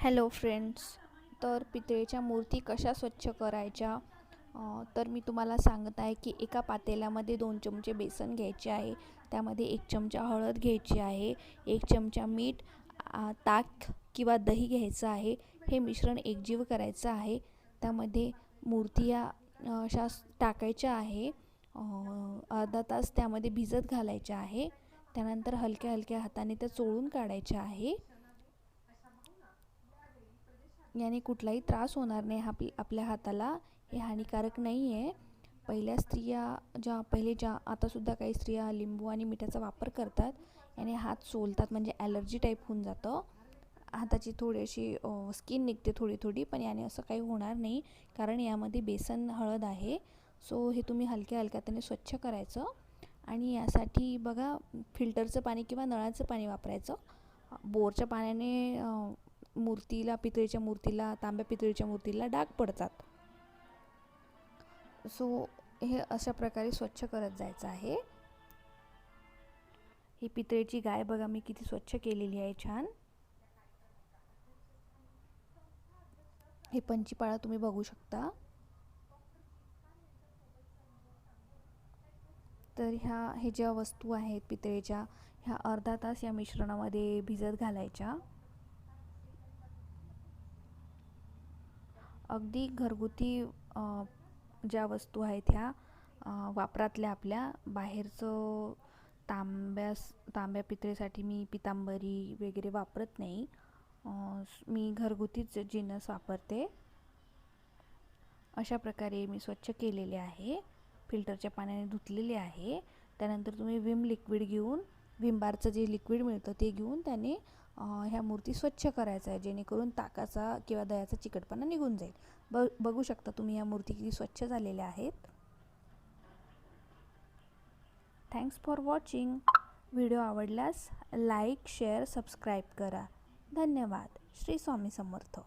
Hello friends तर पितळेच्या मूर्ती कशा स्वच्छ करायच्या? तर मी तुम्हाला सांगत आहे की एका पातेल्यामध्ये दोन चमचे बेसन घ्यायचे आहे त्यामध्ये एक चमचा हळद घ्यायची आहे एक चमचा मीठ ताक किंवा दही घ्यायचं आहे हे मिश्रण एकजीव करायचं आहे. त्यामध्ये मूर्ती या अशा टाकायच्या आहे अर्धा तास त्यामध्ये भिजत घालायच्या आहे त्यानंतर हलक्या हलक्या हाताने त्या चोळून काढायच्या आहे. याने कुठलाही त्रास होणार नाही. आपल आपल्या हाताला हे हानिकारक नाही आहे पहिल्या स्त्रिया ज्या पहिले ज्या आतासुद्धा काही स्त्रिया लिंबू आणि मिठाचा वापर करतात. याने हात सोलतात म्हणजे ॲलर्जी टाईप होऊन जातं. हाताची थोडीशी स्किन निघते थोडी थोडी पण याने असं काही होणार नाही. कारण यामध्ये बेसन हळद आहे. सो हे तुम्ही हलक्या हलक्या त्याने स्वच्छ करायचं. आणि यासाठी बघा फिल्टरचं पाणी किंवा नळाचं पाणी वापरायचं. बोरच्या पाण्याने मूर्तीला पितळीच्या मूर्तीला तांब्या पितळीच्या मूर्तीला डाग पडतात. सो हे अशा प्रकारे स्वच्छ करत जायचं आहे. ही पितळेची गाय बघा मी किती स्वच्छ केलेली आहे छान. हे पंचीपाळा तुम्ही बघू शकता. तर ह्या हे ज्या वस्तू आहेत पितळेच्या ह्या अर्धा तास या मिश्रणामध्ये भिजत घालायच्या. अगदी घरगुती ज्या वस्तू आहेत ह्या वापरातल्या आपल्या. बाहेरचं तांब्यास तांब्या पितळेसाठी मी पितांबरी वगैरे वापरत नाही. मी घरगुतीच जिनस वापरते. अशा प्रकारे मी स्वच्छ केलेले आहे. फिल्टरच्या पाण्याने धुतलेले आहे. त्यानंतर तुम्ही विम लिक्विड घेऊन विम बारचं जे लिक्विड मिळतं ते घेऊन त्याने ह्या मूर्ती स्वच्छ करायचं आहे जेणेकरून ताकाचा किंवा दह्याचा चिकटपणा निघून जाईल. ब बघू शकता तुम्ही ह्या मूर्ती किती स्वच्छ झालेल्या आहेत. थँक्स फॉर वॉचिंग व्हिडिओ आवडल्यास लाईक शेअर सबस्क्राईब करा. धन्यवाद. श्री स्वामी समर्थ.